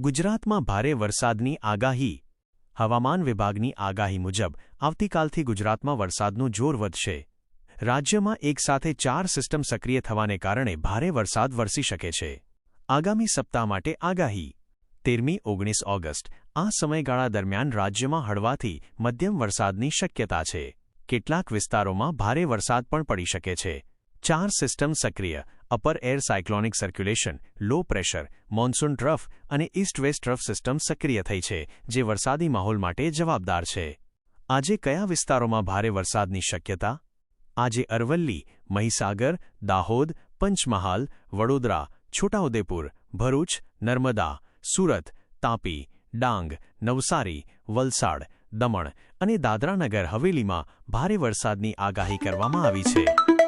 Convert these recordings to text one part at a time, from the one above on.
ગુજરાતમાં ભારે વરસાદની આગાહી. હવામાન વિભાગની આગાહી મુજબ, આવતીકાલથી ગુજરાતમાં વરસાદનું જોર વધશે. રાજ્યમાં એકસાથે ચાર સિસ્ટમ સક્રિય થવાને કારણે ભારે વરસાદ વરસી શકે છે. આગામી સપ્તાહ માટે આગાહી. તેરમી ઓગણીસ ઓગસ્ટ, આ સમયગાળા દરમિયાન રાજ્યમાં હળવાથી મધ્યમ વરસાદની શક્યતા છે. કેટલાક વિસ્તારોમાં ભારે વરસાદ પણ પડી શકે છે. ચાર સિસ્ટમ સક્રિય upper air cyclonic circulation low pressure monsoon trough અને ઇસ્ટ વેસ્ટ ટ્રફ સિસ્ટમ સક્રિય થઈ છે, જે વરસાદી માહોલ માટે જવાબદાર છે. આજે કયા વિસ્તારોમાં ભારે વરસાદની શક્યતા? આજે અરવલ્લી, મહીસાગર, દાહોદ, પંચમહાલ, વડોદરા, છોટાઉદેપુર, ભરૂચ, નર્મદા, સુરત, તાપી, ડાંગ, નવસારી, વલસાડ, દમણ અને દાદરાનગર હવેલીમાં ભારે વરસાદની આગાહી કરવામાં આવી છે.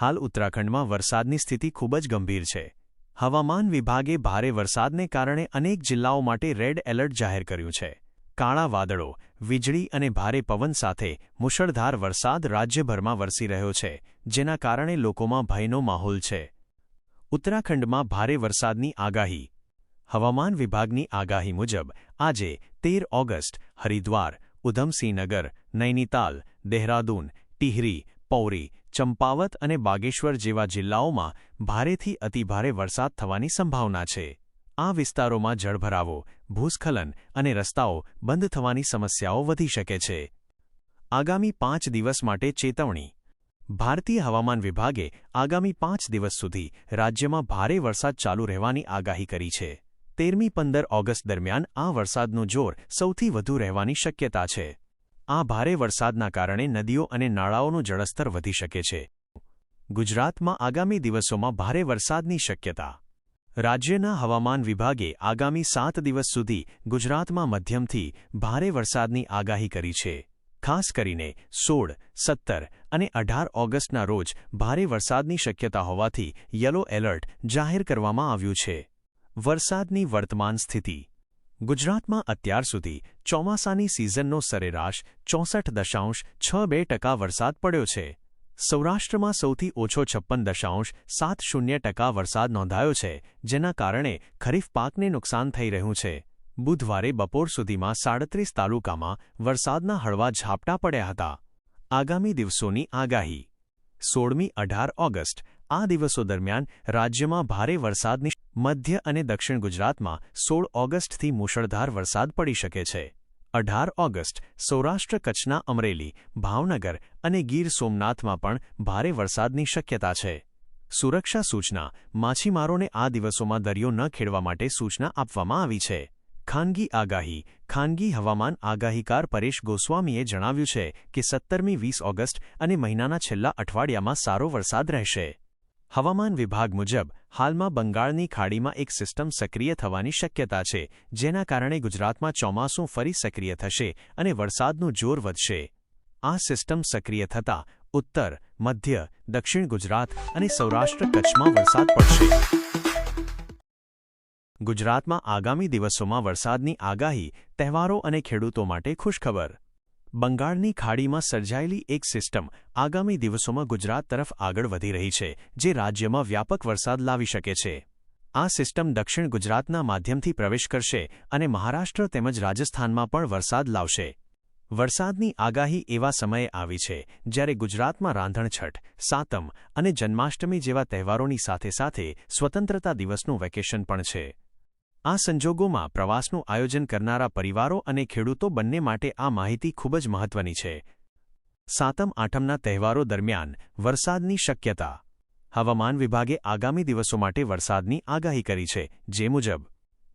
હાલ ઉત્તરાખંડમાં વરસાદની સ્થિતિ ખૂબ જ ગંભીર છે. હવામાન વિભાગે ભારે વરસાદને કારણે અનેક જિલ્લાઓ માટે રેડ એલર્ટ જાહેર કર્યું છે. કાળા વાદળો, વીજળી અને ભારે પવન સાથે મુશળધાર વરસાદ રાજ્યભરમાં વરસી રહ્યો છે, જેના કારણે લોકોમાં ભયનો માહોલ છે. ઉત્તરાખંડમાં ભારે વરસાદની આગાહી. હવામાન વિભાગની આગાહી મુજબ, આજે તેર ઓગસ્ટ, હરિદ્વાર, ઉધમસિંહનગર, નૈનીતાલ, દેહરાદૂન, ટિહરી પૌરી, ચંપાવત અને બાગેશ્વર જેવા જિલ્લાઓમાં ભારેથી અતિભારે વરસાદ થવાની સંભાવના છે. આ વિસ્તારોમાં જળભરાવો, ભૂસ્ખલન અને રસ્તાઓ બંધ થવાની સમસ્યાઓ વધી શકે છે. આગામી પાંચ દિવસ માટે ચેતવણી. ભારતીય હવામાન વિભાગે આગામી પાંચ દિવસ સુધી રાજ્યમાં ભારે વરસાદ ચાલુ રહેવાની આગાહી કરી છે. તેરમી પંદર ઓગસ્ટ દરમિયાન આ વરસાદનું જોર સૌથી વધુ રહેવાની શક્યતા છે. આ ભારે વરસાદના કારણે નદીઓ અને નાળાઓનું જળસ્તર વધી શકે છે. ગુજરાતમાં આગામી દિવસોમાં ભારે વરસાદની શક્યતા. રાજ્યના હવામાન વિભાગે આગામી સાત દિવસ સુધી ગુજરાતમાં મધ્યમથી ભારે વરસાદની આગાહી કરી છે. ખાસ કરીને સોળ, સત્તર અને અઢાર ઓગસ્ટના રોજ ભારે વરસાદની શક્યતા હોવાથી યલો એલર્ટ જાહેર કરવામાં આવ્યું છે. વરસાદની વર્તમાન સ્થિતિ ગુજરાતમાં અત્યાર સુધી ચોમાસાની સિઝનનો સરેરાશ ચોસઠ દશાંશ છ બે ટકા વરસાદ પડ્યો છે. સૌરાષ્ટ્રમાં સૌથી ઓછો છપ્પન દશાંશ સાત શૂન્ય ટકા વરસાદ નોંધાયો છે, જેના કારણે ખરીફ પાકને નુકસાન થઈ રહ્યું છે. બુધવારે બપોર સુધીમાં સાડત્રીસ તાલુકામાં વરસાદના હળવા ઝાપટા પડ્યા હતા. આગામી દિવસોની આગાહી. સોળમી અઢાર ઓગસ્ટ આ દિવસો દરમિયાન રાજ્યમાં ભારે વરસાદની મધ્ય અને દક્ષિણ ગુજરાતમાં સોળ ઓગસ્ટથી મુશળધાર વરસાદ પડી શકે છે. અઢાર ઓગસ્ટ સૌરાષ્ટ્ર કચ્છના અમરેલી, ભાવનગર અને ગીર સોમનાથમાં પણ ભારે વરસાદની શક્યતા છે. સુરક્ષા સૂચના, માછીમારોને આ દિવસોમાં દરિયો ન ખેડવા માટે સૂચના આપવામાં આવી છે. ખાનગી આગાહી, ખાનગી હવામાન આગાહીકાર પરેશ ગોસ્વામીએ જણાવ્યું છે કે સત્તરમી વીસ ઓગસ્ટ અને મહિનાના છેલ્લા અઠવાડિયામાં સારો વરસાદ રહેશે. હવામાન વિભાગ મુજબ, હાલમાં બંગાળની ખાડીમાં એક સિસ્ટમ સક્રિય થવાની શક્યતા છે, જેના કારણે ગુજરાતમાં ચોમાસું ફરી સક્રિય થશે અને વરસાદનું જોર વધશે. આ સિસ્ટમ સક્રિય થતાં ઉત્તર, મધ્ય, દક્ષિણ ગુજરાત અને સૌરાષ્ટ્ર કચ્છમાં વરસાદ પડશે. ગુજરાતમાં આગામી દિવસોમાં વરસાદની આગાહી, તહેવારો અને ખેડૂતો માટે ખુશખબર. બંગાળની ખાડીમાં સર્જાયેલી એક સિસ્ટમ આગામી દિવસોમાં ગુજરાત તરફ આગળ વધી રહી છે, જે રાજ્યમાં વ્યાપક વરસાદ લાવી શકે છે. આ સિસ્ટમ દક્ષિણ ગુજરાતના માધ્યમથી પ્રવેશ કરશે અને મહારાષ્ટ્ર તેમજ રાજસ્થાનમાં પણ વરસાદ લાવશે. વરસાદની આગાહી એવા સમયે આવી છે, જ્યારે ગુજરાતમાં રાંધણછઠ, સાતમ અને જન્માષ્ટમી જેવા તહેવારોની સાથે સાથે સ્વતંત્રતા દિવસનું વેકેશન પણ છે. આ સંજોગોમાં પ્રવાસનું આયોજન કરનારા પરિવારો અને ખેડૂતો બંને માટે આ માહિતી ખૂબ જ મહત્વની છે. સાતમ આઠમના તહેવારો દરમિયાન વરસાદની શક્યતા. હવામાન વિભાગે આગામી દિવસો માટે વરસાદની આગાહી કરી છે, જે મુજબ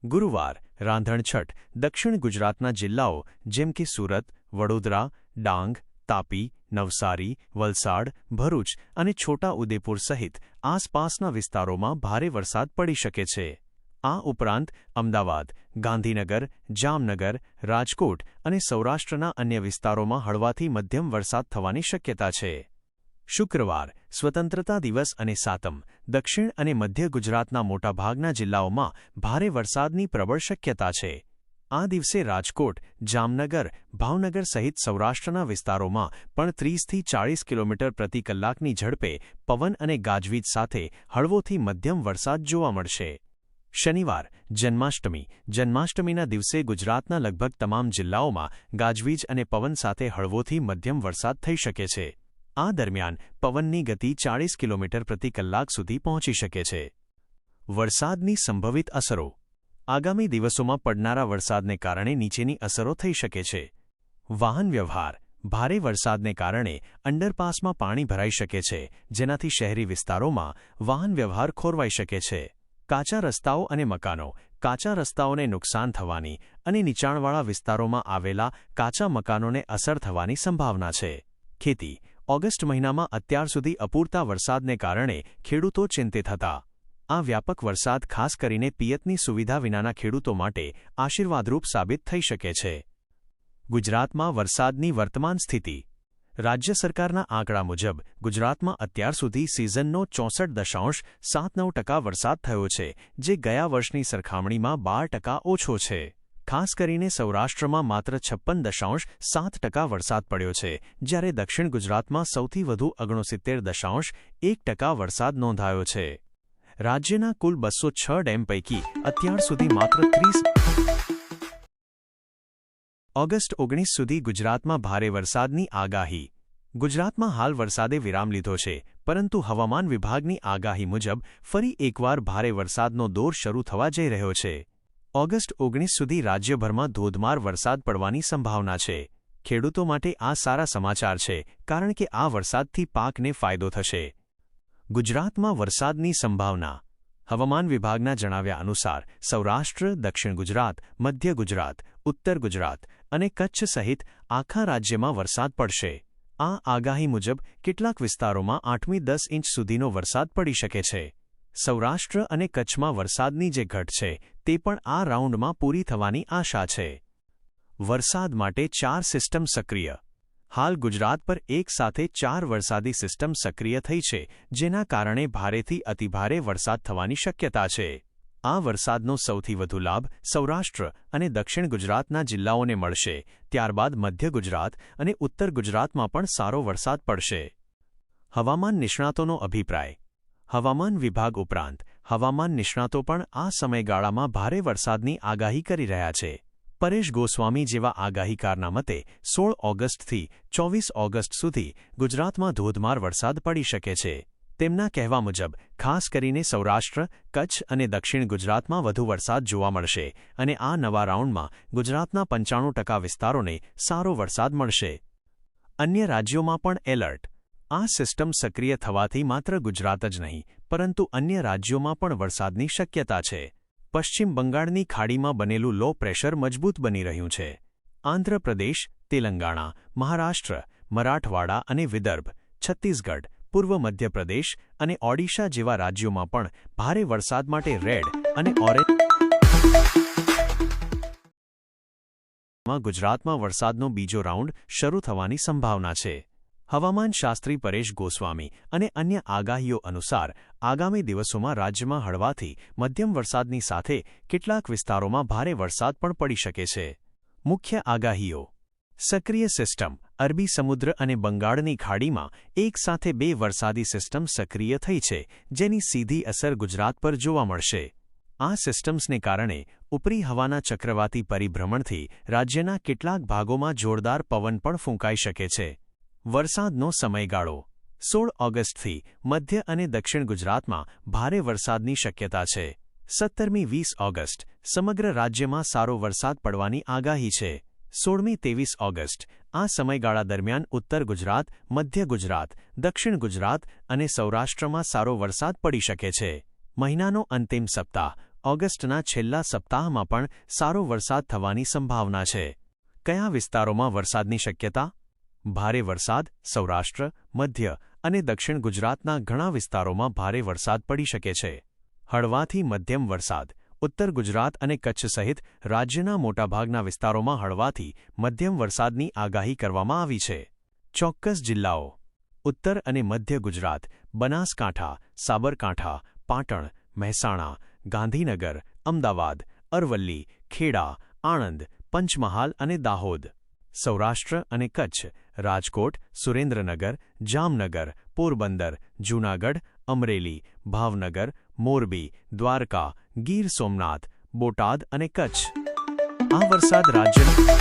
ગુરુવાર, રાંધણછઠ, દક્ષિણ ગુજરાતના જિલ્લાઓ જેમ કે સુરત, વડોદરા, ડાંગ, તાપી, નવસારી, વલસાડ, ભરૂચ અને છોટા ઉદેપુર સહિત આસપાસના વિસ્તારોમાં ભારે વરસાદ પડી શકે છે. આ ઉપરાંત અમદાવાદ, ગાંધીનગર, જામનગર, રાજકોટ અને સૌરાષ્ટ્રના અન્ય વિસ્તારોમાં હળવાથી મધ્યમ વરસાદ થવાની શક્યતા છે. શુક્રવાર, સ્વતંત્રતા દિવસ અને સાતમ, દક્ષિણ અને મધ્ય ગુજરાતના મોટાભાગના જિલ્લાઓમાં ભારે વરસાદની પ્રબળ શક્યતા છે. આ દિવસે રાજકોટ, જામનગર, ભાવનગર સહિત સૌરાષ્ટ્રના વિસ્તારોમાં પણ ત્રીસથી ચાળીસ કિલોમીટર પ્રતિ કલાકની ઝડપે પવન અને ગાજવીજ સાથે હળવોથી મધ્યમ વરસાદ જોવા મળશે. શનિવાર, જન્માષ્ટમી. જન્માષ્ટમીના દિવસે ગુજરાતના લગભગ તમામ જિલ્લાઓમાં ગાજવીજ અને પવન સાથે હળવોથી મધ્યમ વરસાદ થઈ શકે છે. આ દરમિયાન પવનની ગતિ ચાળીસ કિલોમીટર પ્રતિ કલાક સુધી પહોંચી શકે છે. વરસાદની સંભવિત અસરો. આગામી દિવસોમાં પડનારા વરસાદને કારણે નીચેની અસરો થઈ શકે છે. વાહન વ્યવહાર. ભારે વરસાદને કારણે અંડરપાસમાં પાણી ભરાઈ શકે છે, જેનાથી શહેરી વિસ્તારોમાં વાહન વ્યવહાર ખોરવાઈ શકે છે. કાચા રસ્તાઓ અને મકાનો. કાચા રસ્તાઓને નુકસાન થવાની અને નીચાણવાળા વિસ્તારોમાં આવેલા કાચા મકાનોને અસર થવાની સંભાવના છે. ખેતી. ઓગસ્ટ મહિનામાં અત્યાર સુધી અપૂરતા વરસાદને કારણે ખેડૂતો ચિંતિત હતા. આ વ્યાપક વરસાદ ખાસ કરીને પિયતની સુવિધા વિનાના ખેડૂતો માટે આશીર્વાદરૂપ સાબિત થઈ શકે છે. ગુજરાતમાં વરસાદની વર્તમાન સ્થિતિ રાજ્ય સરકારના આંકડા મુજબ, ગુજરાતમાં અત્યાર સુધી સિઝનનો ચોસઠ દશાંશ સાત નવ ટકા વરસાદ થયો છે, જે ગયા વર્ષની સરખામણીમાં બાર ટકા ઓછો છે. ખાસ કરીને સૌરાષ્ટ્રમાં માત્ર છપ્પન દશાંશ સાત ટકા વરસાદ પડ્યો છે, જ્યારે દક્ષિણ ગુજરાતમાં સૌથી વધુ ઓગણસિત્તેર દશાંશ એક ટકા વરસાદ નોંધાયો છે. રાજ્યના કુલ બસો છ ડેમ પૈકી અત્યાર સુધી માત્ર ત્રીસ ઓગસ્ટ ઓગણીસ સુધી ગુજરાતમાં ભારે વરસાદની આગાહી. ગુજરાતમાં હાલ વરસાદે વિરામ લીધો છે, પરંતુ હવામાન વિભાગની આગાહી મુજબ ફરી એકવાર ભારે વરસાદનો દોર શરૂ થવા જઈ રહ્યો છે. ઓગસ્ટ ઓગણીસ સુધી રાજ્યભરમાં ધોધમાર વરસાદ પડવાની સંભાવના છે. ખેડૂતો માટે આ સારા સમાચાર છે, કારણ કે આ વરસાદથી પાકને ફાયદો થશે. ગુજરાતમાં વરસાદની સંભાવના હવામાન વિભાગના જણાવ્યા અનુસાર, સૌરાષ્ટ્ર, દક્ષિણ ગુજરાત, મધ્ય ગુજરાત, ઉત્તર ગુજરાત અને કચ્છ સહિત આખા રાજ્યમાં વરસાદ પડશે. આ આગાહી મુજબ કેટલાક વિસ્તારોમાં આઠમી દસ ઇંચ સુધીનો વરસાદ પડી શકે છે. સૌરાષ્ટ્ર અને કચ્છમાં વરસાદની જે ઘટ છે, તે પણ આ રાઉન્ડમાં પૂરી થવાની આશા છે. વરસાદ માટે ચાર સિસ્ટમ સક્રિય હાલ ગુજરાત પર એક સાથે ચાર વરસાદી સિસ્ટમ સક્રિય થઈ છે, જેના કારણે ભારેથી અતિભારે વરસાદ થવાની શક્યતા છે. આ વરસાદનો સૌથી વધુ લાભ સૌરાષ્ટ્ર અને દક્ષિણ ગુજરાતના જિલ્લાઓને મળશે, ત્યારબાદ મધ્ય ગુજરાત અને ઉત્તર ગુજરાતમાં પણ સારો વરસાદ પડશે. હવામાન નિષ્ણાતોનો અભિપ્રાય. હવામાન વિભાગ ઉપરાંત, હવામાન નિષ્ણાતો પણ આ સમયગાળામાં ભારે વરસાદની આગાહી કરી રહ્યા છે. પરેશ ગોસ્વામી જેવા આગાહીકારના મતે સોળ ઓગસ્ટથી ચોવીસ ઓગસ્ટ સુધી ગુજરાતમાં ધોધમાર વરસાદ પડી શકે છે. તેમના કહેવા મુજબ, ખાસ કરીને સૌરાષ્ટ્ર, કચ્છ અને દક્ષિણ ગુજરાતમાં વધુ વરસાદ જોવા મળશે અને આ નવા રાઉન્ડમાં ગુજરાતના પંચાણું ટકા વિસ્તારોને સારો વરસાદ મળશે. અન્ય રાજ્યોમાં પણ એલર્ટ. આ સિસ્ટમ સક્રિય થવાથી માત્ર ગુજરાત જ નહીં, પરંતુ અન્ય રાજ્યોમાં પણ વરસાદની શક્યતા છે. પશ્ચિમ બંગાળની ખાડીમાં બનેલું લો પ્રેશર મજબૂત બની રહ્યું છે. આંધ્રપ્રદેશ, તેલંગાણા, મહારાષ્ટ્ર, મરાઠવાડા અને વિદર્ભ, છત્તીસગઢ, પૂર્વ મધ્યપ્રદેશ અને ઓડિશા જેવા રાજ્યોમાં પણ ભારે વરસાદ માટે રેડ અને ઓરેન્જ ગુજરાતમાં વરસાદનો બીજો રાઉન્ડ શરૂ થવાની સંભાવના છે. હવામાનશાસ્ત્રી પરેશ ગોસ્વામી અને અન્ય આગાહીઓ અનુસાર આગામી દિવસોમાં રાજ્યમાં હળવાથી મધ્યમ વરસાદની સાથે કેટલાક વિસ્તારોમાં ભારે વરસાદ પણ પડી શકે છે. મુખ્ય આગાહીઓ. સક્રિય સિસ્ટમ. અરબી સમુદ્ર અને બંગાળની ખાડીમાં એક સાથે બે વરસાદી સિસ્ટમ સક્રિય થઈ છે, જેની સીધી અસર ગુજરાત પર જોવા મળશે. આ સિસ્ટમ્સને કારણે ઉપરી હવાના ચક્રવાતી પરિભ્રમણથી રાજ્યના કેટલાક ભાગોમાં જોરદાર પવન પણ ફૂંકાઈ શકે છે. વરસાદનો સમયગાળો. સોળ ઓગસ્ટથી મધ્ય અને દક્ષિણ ગુજરાતમાં ભારે વરસાદની શક્યતા છે. સત્તરમી વીસ ઓગસ્ટ સમગ્ર રાજ્યમાં સારો વરસાદ પડવાની આગાહી છે. સોળમી ત્રેવીસ ઓગસ્ટ આ સમયગાળા દરમિયાન ઉત્તર ગુજરાત, મધ્ય ગુજરાત, દક્ષિણ ગુજરાત અને સૌરાષ્ટ્રમાં સારો વરસાદ પડી શકે છે. મહિનાનો અંતિમ સપ્તાહ, ઓગસ્ટના છેલ્લા સપ્તાહમાં પણ સારો વરસાદ થવાની સંભાવના છે. કયા વિસ્તારોમાં વરસાદની શક્યતા? ભારે વરસાદ, સૌરાષ્ટ્ર, મધ્ય અને દક્ષિણ ગુજરાતના ઘણા વિસ્તારોમાં ભારે વરસાદ પડી શકે છે. હળવાથી મધ્યમ વરસાદ, ઉત્તર ગુજરાત અને કચ્છ સહિત રાજ્યના મોટાભાગના વિસ્તારોમાં હળવાથી મધ્યમ વરસાદની આગાહી કરવામાં આવી છે. ચોક્કસ જિલ્લાઓ, ઉત્તર અને મધ્ય ગુજરાત, બનાસકાંઠા, સાબરકાંઠા, પાટણ, મહેસાણા, ગાંધીનગર, અમદાવાદ, અરવલ્લી, ખેડા, આણંદ, પંચમહાલ અને દાહોદ, સૌરાષ્ટ્ર અને કચ્છ રાજકોટ, સુરેન્દ્રનગર, જામનગર, પોરબંદર, જૂનાગઢ, અમરેલી, ભાવનગર, મોરબી, દ્વારકા, ગીર સોમનાથ, બોટાદ અને કચ્છ. આ વરસાદ રાજ્યના